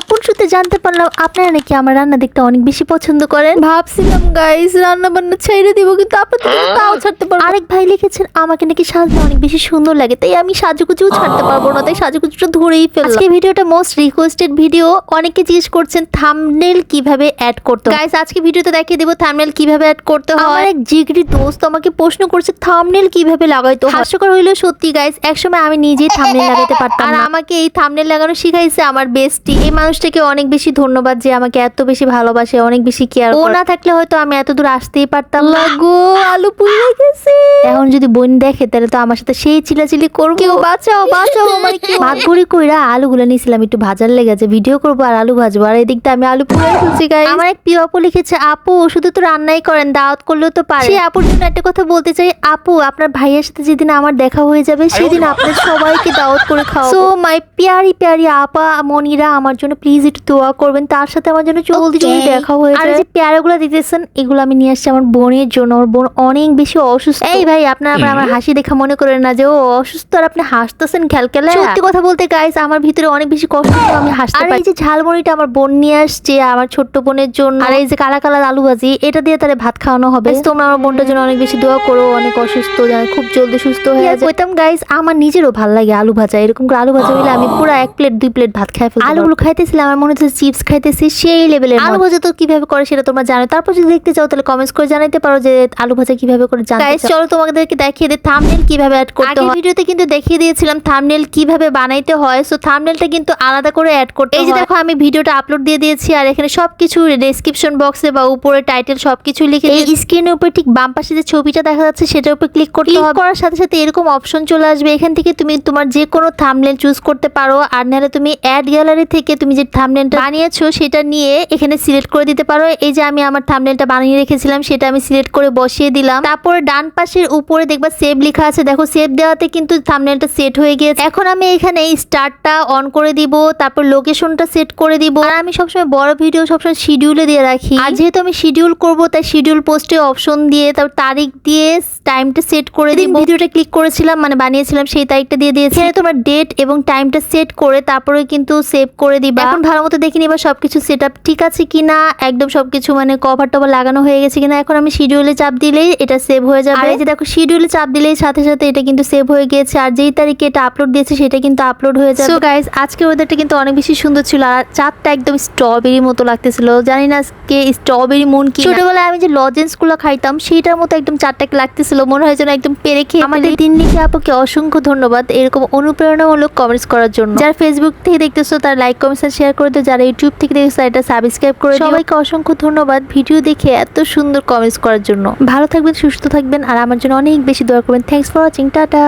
গোপন সূত্রে জানতে পারলাম আপনারা নাকি আমার রান্না দেখতে অনেক বেশি পছন্দ করেন। ভাবছিলাম গাইস রান্না বান্না ছেড়ে দিব কিন্তু আপনাদের তাও ছাড়তে পারব আরেক ভাই লিখেছেন আমাকে নাকি সাজতে অনেক বেশি সুন্দর লাগে তাই আমি সাজুগুজুও ছাড়তে পারব না তাই সাজুগুজুটা ধরেই ফেললাম। আজকে ভিডিওটা মোস্ট রিকোয়েস্টেড ভিডিও অনেকে জিজ্ঞেস করছেন থাম্বনেল কীভাবে অ্যাড করতে গাইস আজকে ভিডিওতে দেখিয়ে দেবো থাম্বনেল কীভাবে অ্যাড করতে হয়। আমার এক জিগরি দোস্ত আমাকে প্রশ্ন করছে থাম্বনেল কীভাবে লাগাইতে হাস্যকর হইলেও সত্যি গাইস একসময় আমি নিজেই থাম্বনেল লাগাইতে পারতাম আর আমাকে এই থাম্বনেল লাগানো শিখাইছে আমার বেস্টি এই মানুষটাকে অনেক বেশি ধন্যবাদ যে আমাকে এত বেশি ভালোবাসে অনেক বেশি কেয়ার ও না থাকলে হয়তো আমি এত দূর আসতেই পারতাম না। গো আলু পুড়ে গেছে। এখন যদি বোন দেখে তাহলে তো আমার সাথে সেই চিলাচিলি করব। কেউ বাঁচাও বাঁচাও আমার কেউ ভাত গুড়ি কইরা আলুগুলো নিয়েছিলাম একটু ভাজার লেগেছে ভিডিও করব আর আলু ভাজবো। আর এদিকটা আমি আলু পুড়ে ফেলছি গাই আমার এক প্রিয় আপু লিখেছে আপু শুধু তো রান্নাই করেন দাওয়াত করলেও তো পারে সেই আপুর জন্য একটা কথা বলতে চাই। আপু আপনার ভাইয়ের সাথে যেদিন আমার দেখা হয়ে যাবে সেদিন আপনার সবাইকে দাওয়াত করে খাওয়া সো মাই প্যারি প্যারি আপা মনিরা আমার জন্য প্লিজ একটু দোয়া করবেন। তার সাথে আমার জন্য জলদি জলদি দেখা হয়ে যায়। আর যে পেয়ারাগুলো দিতেছেন এগুলো আমি নিয়ে আসছি আমার বোনের জন্য। ওর বোন অনেক বেশি অসুস্থ। এই ভাই আপনার আমার হাসি দেখা মনে করেন না যে ও অসুস্থ আর আপনি হাসতেছেন খেলখেলে। সত্যি কথা বলতে গাইস আমার ভিতরে অনেক বেশি কষ্ট আমি হাসতে পারি আর এই যে ঝালমুড়িটা আমার বোন নিয়ে আসছে আমার ছোট্ট বোনের জন্য। আর এই যে কালা কালা আলু ভাজি এটা দিয়ে তারে ভাত খাওয়ানো হবে। তোমরা আমার বোনটার জন্য অনেক বেশি দোয়া করো অনেক অসুস্থ খুব জলদি সুস্থ হয়ে যায়। কইতাম গাইস আমার নিজেরও ভালো লাগে আলু ভাজা। এরকম করে আলু ভাজা হইলে আমি পুরো এক প্লেট দুই প্লেট ভাত খাই ফেলতাম আলুগুলো খাইতেছিলাম আমার মনে হচ্ছে চিপস খাইতেছি সেই লেভেলের আলু ভাজা তো কীভাবে করে সেটা তোমরা জানো। তারপর যদি দেখতে চাও তাহলে কমেন্টস করে জানাইতে পারো যে আলু ভাজা কীভাবে করে জানতে চলো তোমাদেরকে দেখিয়ে দিই থাম্বনেল কীভাবে অ্যাড করতে হয়। ভিডিওতে কিন্তু দেখিয়ে দিয়েছিলাম থাম্বনেল কীভাবে বানাইতে হয়। সো থাম্বনেলটা কিন্তু আলাদা করে অ্যাড করতে এই যে দেখো আমি ভিডিওটা আপলোড দিয়ে দিয়েছি আর এখানে সবকিছু ডেসক্রিপশন বক্সে বা উপরে টাইটেল সবকিছু লিখে এই স্ক্রিনের উপর ঠিক বাম পাশে যে ছবিটা দেখা যাচ্ছে সেটার উপর ক্লিক করতে হবে। করার সাথে সাথে এরকম অপশন চলে আসবে। এখান থেকে তুমি তোমার যে কোনো থাম্বনেল চুজ করতে পারো। আর নাহলে তুমি অ্যাড গ্যালারি থেকে তুমি যে থাম্বনেলটা বানিয়েছো সেটা নিয়ে এখানে সিলেক্ট করে দিতে পারো। এই যে আমি আমার থামনেলটা বানিয়ে রেখেছিলাম সেটা আমি সিলেক্ট করে বসিয়ে দিলাম। তারপর ডান পাশের উপরে দেখবা সেভ লেখা আছে। দেখো সেভ দেওয়াতে কিন্তু থামনেলটা সেট হয়ে গিয়েছে। এখন আমি এখানে স্টার্টটা অন করে দিব তারপর লোকেশনটা সেট করে দিব। আর আমি সবসময় বড় ভিডিও সবসময় শিডিউলে দিয়ে রাখি। আর যেহেতু আমি শিডিউল করব তাই শিডিউল পোস্টে অপশন দিয়ে তারপর তারিখ দিয়ে টাইমটা সেট করে দিই ভিডিওটা ক্লিক করেছিলাম মানে বানিয়েছিলাম সেই তারিখটা দিয়ে দিয়েছি। তোমার ডেট এবং টাইমটা সেট করে তারপরে কিন্তু সেভ করে দিবা। এখন ভালো মতো দেখে নিবা সবকিছু সেট আপ ঠিক আছে কিনা একদম সবকিছু মানে কভার টভার লাগানো হয়ে গেছে কিনা এখন আমি শিডিউলে চাপ দিলেই এটা সেভ হয়ে যাবে। আর এই যে দেখো শিডিউলে চাপ দিলেই সাথে সাথে এটা কিন্তু সেভ হয়ে গিয়েছে আর যেই তারিখে এটা আপলোড দিয়েছে সেটা কিন্তু আপলোড হয়ে যাবে। সো গাইস আজকে ওদেরটা কিন্তু অনেক বেশি সুন্দর ছিল আর চাঁদটা একদম স্ট্রবেরি মতো লাগতেছিল। জানি না আজকে স্ট্রবেরি মুন কি ছোটবেলায় আমি যে লজেন্সগুলো খাইতাম সেটার মতো একদম চারটাকে লাগতেছিল মনে হয় যেন একদম পেরে খেয়ে আমাদের তিন লিখে আপুকে অসংখ্য ধন্যবাদ এরকম অনুপ্রেরণামূলক কমেন্টস করার জন্য। যারা ফেসবুক থেকে দেখতেছো তার লাইক কমেন্টস আর শেয়ার করে দিও। যারা ইউটিউব থেকে দেখতেছো এটা সাবস্ক্রাইব করে সবাইকে অসংখ্য ধন্যবাদ ভিডিও দেখে এত সুন্দর কমেন্টস করার জন্য। ভালো থাকবেন, সুস্থ থাকবেন, আর আমার জন্য অনেক বেশি দোয়া করবেন। Thanks for watching tata.